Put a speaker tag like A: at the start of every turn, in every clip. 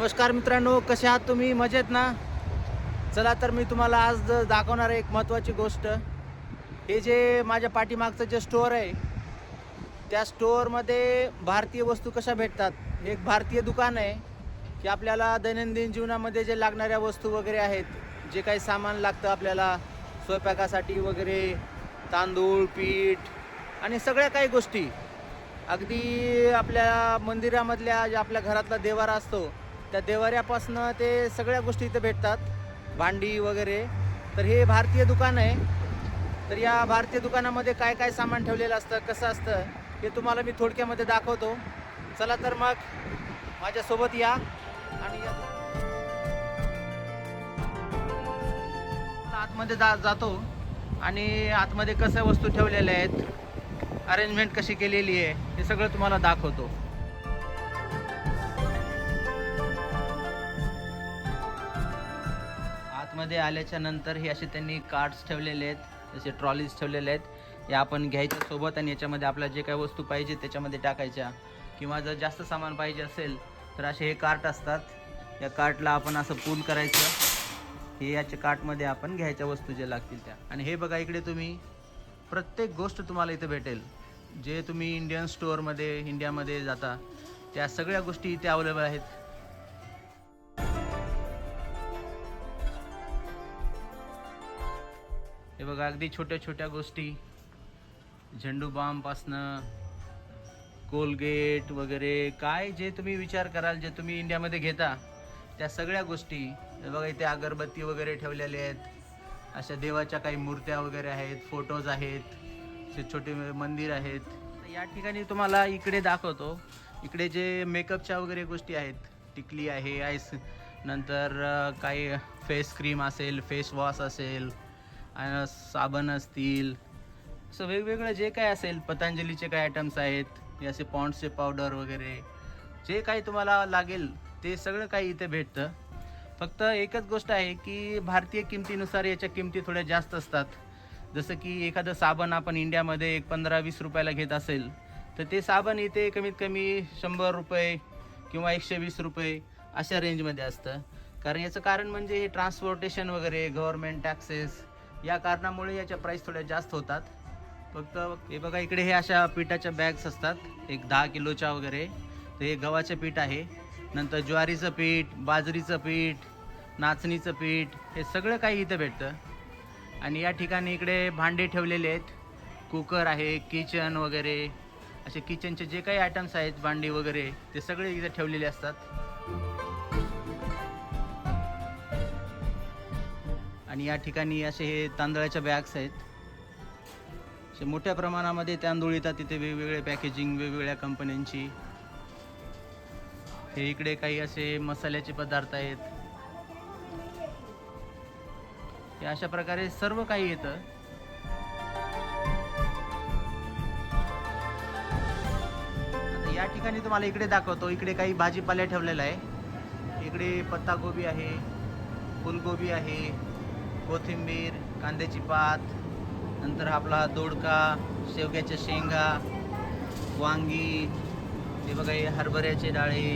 A: नमस्कार मित्रांनो कसे आहात तुम्ही? मजेत ना? चला तर मी तुम्हाला आज दाखवणार आहे एक महत्त्वाची गोष्ट. हे जे माझ्या पाठीमागचं जे स्टोअर आहे त्या स्टोअरमध्ये भारतीय वस्तू कशा भेटतात? एक भारतीय दुकान आहे की आपल्याला दैनंदिन जीवनामध्ये जे लागणाऱ्या वस्तू वगैरे आहेत जे काही सामान लागतं आपल्याला स्वयंपाकासाठी वगैरे तांदूळ पीठ आणि सगळ्या काही गोष्टी. अगदी आपल्या मंदिरामधल्या ज्या आपल्या घरातला देवारा असतो त्या देवाऱ्यापासनं ते सगळ्या गोष्टी इथं भेटतात. भांडी वगैरे. तर हे भारतीय दुकान आहे. तर या भारतीय दुकानामध्ये काय काय सामान ठेवलेलं असतं कसं असतं हे तुम्हाला मी थोडक्यामध्ये दाखवतो. चला तर मग माझ्यासोबत या आणि या. आतमध्ये जा जातो आणि आतमध्ये कसं वस्तू ठेवलेल्या आहेत अरेंजमेंट कशी केलेली आहे हे सगळं तुम्हाला दाखवतो. मध्ये आल्याच्यानंतर हे असे त्यांनी कार्ड्स ठेवलेले आहेत जसे ट्रॉलीज ठेवलेले आहेत. या आपण घ्यायच्या सोबत आणि याच्यामध्ये आपल्याला जे काही वस्तू पाहिजे त्याच्यामध्ये टाकायच्या. किंवा जर जास्त सामान पाहिजे असेल तर असे हे कार्ट असतात. या कार्टला आपण असं पूल करायचं. हे याच्या कार्टमध्ये आपण घ्यायच्या वस्तू ज्या लागतील त्या. आणि हे बघा इकडे तुम्ही. प्रत्येक गोष्ट तुम्हाला इथं भेटेल. जे तुम्ही इंडियन स्टोअरमध्ये इंडियामध्ये जाता त्या सगळ्या गोष्टी इथे अवेलेबल आहेत. हे बघा अगदी छोट्या छोट्या गोष्टी. झेंडू बामपासनं कोलगेट वगैरे काय जे तुम्ही विचार कराल जे तुम्ही इंडियामध्ये घेता त्या सगळ्या गोष्टी. बघा इथे अगरबत्ती वगैरे ठेवलेले आहेत. अशा देवाच्या काही मूर्त्या वगैरे आहेत फोटोज आहेत. असे छोटे मंदिर आहेत. या ठिकाणी तुम्हाला इकडे दाखवतो. इकडे जे मेकअपच्या वगैरे गोष्टी आहेत टिकली आहे आईस नंतर काही फेस क्रीम असेल फेस वॉश असेल साबण असतील. असं वेगवेगळं जे काय असेल पतंजलीचे काय आयटम्स आहेत हे असे पॉन्ड्सचे पावडर वगैरे जे काही तुम्हाला लागेल ते सगळं काही इथे भेटतं. फक्त एकच गोष्ट आहे की भारतीय किमतीनुसार याच्या किमती थोड्या जास्त असतात. जसं की एखादं साबण आपण इंडियामध्ये एक पंधरा वीस रुपयाला घेत असेल तर ते साबण इथे कमीत कमी शंभर रुपये किंवा एकशे वीस रुपये अशा रेंजमध्ये असतं. कारण याचं कारण म्हणजे हे ट्रान्सपोर्टेशन वगैरे गव्हर्मेंट टॅक्सेस या कारणामुळे याच्या प्राईस थोड्या जास्त होतात. फक्त हे बघा इकडे हे अशा पिठाच्या बॅग्स असतात. एक दहा किलोच्या वगैरे. तर हे गव्हाचं पीठ आहे. नंतर ज्वारीचं पीठ बाजरीचं पीठ नाचणीचं पीठ हे सगळं काही इथं भेटतं. आणि या ठिकाणी इकडे भांडे ठेवलेले आहेत. कुकर आहे किचन वगैरे. असे किचनचे जे काही आयटम्स आहेत भांडी वगैरे ते सगळे इथे ठेवलेले असतात. आणि या ठिकाणी असे हे तांदळाच्या बॅग्स आहेत. असे मोठ्या प्रमाणामध्ये तांदूळ येतात तिथे वेगवेगळे पॅकेजिंग वेगवेगळ्या कंपन्यांची हे इकडे काही असे मसाल्याचे पदार्थ आहेत. हे अशा प्रकारे सर्व काही येतं. या ठिकाणी तुम्हाला इकडे दाखवतो. इकडे काही भाजीपाल्या ठेवलेला आहे. इकडे पत्तागोबी आहे फुलगोबी आहे. कोथिंबीर कांद्याची पात नंतर आपला दोडका शेवग्याच्या शेंगा वांगी हे बघा हे हरभऱ्याचे डाळे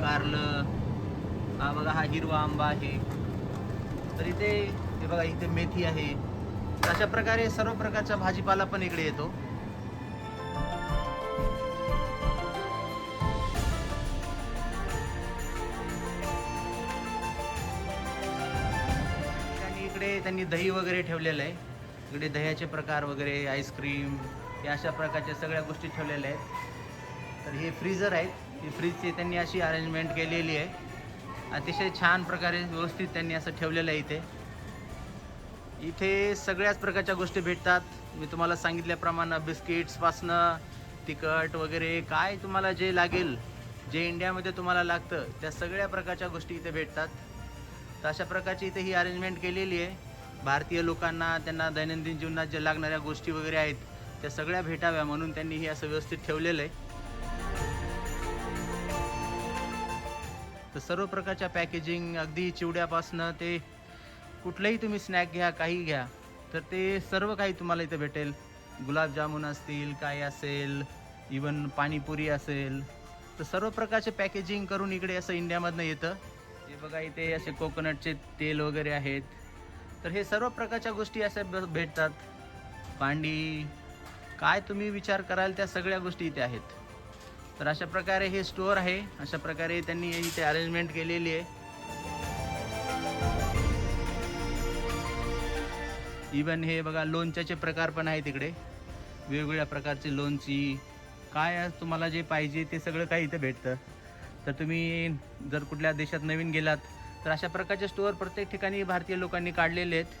A: कारलं हा बघा हा हिरवा आंबा आहे. तर इथे हे बघा इथे मेथी आहे. अशा प्रकारे सर्व प्रकारचा भाजीपाला पण इकडे येतो. इकडे त्यांनी दही वगैरे ठेवलेलं आहे. इकडे दह्याचे प्रकार वगैरे आईस्क्रीम या अशा प्रकारच्या सगळ्या गोष्टी ठेवलेल्या आहेत. तर हे फ्रीजर आहेत. ही फ्रीजची त्यांनी अशी अरेंजमेंट केलेली आहे. अतिशय छान प्रकारे व्यवस्थित त्यांनी असं ठेवलेलं आहे इथे. इथे सगळ्याच प्रकारच्या गोष्टी भेटतात. मी तुम्हाला सांगितल्याप्रमाणे बिस्किट्सपासनं तिखट वगैरे काय तुम्हाला जे लागेल जे इंडियामध्ये तुम्हाला लागतं त्या सगळ्या प्रकारच्या गोष्टी इथे भेटतात. तर अशा प्रकारची इथे ही अरेंजमेंट केलेली आहे. भारतीय लोकांना त्यांना दैनंदिन जीवनात ज्या लागणाऱ्या गोष्टी वगैरे आहेत त्या सगळ्या भेटाव्या म्हणून त्यांनी हे असं व्यवस्थित ठेवलेलं आहे. तर सर्व प्रकारच्या पॅकेजिंग अगदी चिवड्यापासनं ते कुठलंही तुम्ही स्नॅक घ्या काही घ्या तर ते सर्व काही तुम्हाला इथं भेटेल. गुलाबजामुन असतील काय असेल इवन पाणीपुरी असेल तर सर्व प्रकारचे पॅकेजिंग करून इकडे असं इंडियामधनं येतं. हे बघा इथे असे कोकोनटचे तेल वगैरे आहेत. तर हे सर्व प्रकारच्या गोष्टी अशा भेटतात. भांडी काय तुम्ही विचार कराल त्या सगळ्या गोष्टी इथे आहेत. तर अशा प्रकारे हे स्टोअर आहे. अशा प्रकारे त्यांनी इथे अरेंजमेंट केलेली आहे. इवन हे बघा लोणच्याचे प्रकार पण आहेत तिकडे वेगवेगळ्या प्रकारचे लोणची काय तुम्हाला जे पाहिजे ते सगळं काही इथं भेटतं. तर तुम्ही जर कुठल्या देशात नवीन गेलात तर अशा प्रकारचे स्टोअर प्रत्येक ठिकाणी भारतीय लोकांनी काढलेले आहेत.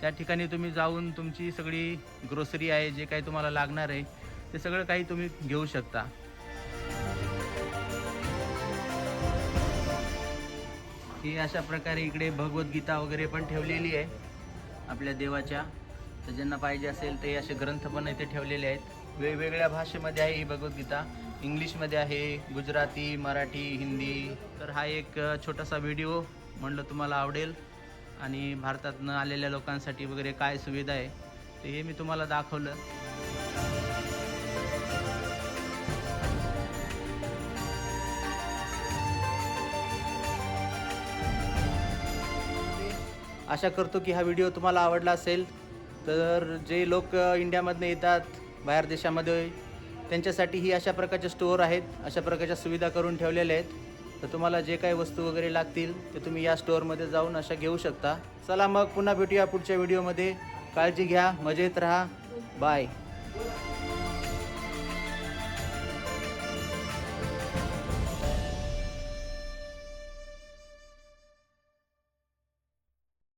A: त्या ठिकाणी तुम्ही जाऊन तुमची सगळी ग्रोसरी आहे जे काही तुम्हाला लागणार आहे ते सगळं काही तुम्ही घेऊ शकता. ही अशा प्रकारे इकडे भगवद्गीता वगैरे पण ठेवलेली आहे आपल्या देवाच्या. तर ज्यांना पाहिजे असेल ते असे ग्रंथ पण इथे ठेवलेले आहेत. वेगवेगळ्या भाषेमध्ये आहे ही भगवद्गीता. इंग्लिशमध्ये आहे गुजराती मराठी हिंदी. तर हा एक छोटासा व्हिडिओ म्हणलं तुम्हाला आवडेल. आणि भारतातनं आलेल्या लोकांसाठी वगैरे काय सुविधा आहे ते हे मी तुम्हाला दाखवलं. आशा करतो की हा व्हिडिओ तुम्हाला आवडला असेल. तर जे लोक इंडियामधनं येतात बाहेर देशामध्ये त्यांच्यासाठी ही अशा प्रकारचे स्टोअर आहेत अशा प्रकारच्या सुविधा करून ठेवलेल्या आहेत. तर तुम्हाला जे काही वस्तू वगैरे लागतील ते तुम्ही या स्टोअरमध्ये जाऊन अशा घेऊ शकता. चला मग पुन्हा भेटूया पुढच्या व्हिडिओमध्ये. काळजी घ्या मजेत राहा. बाय.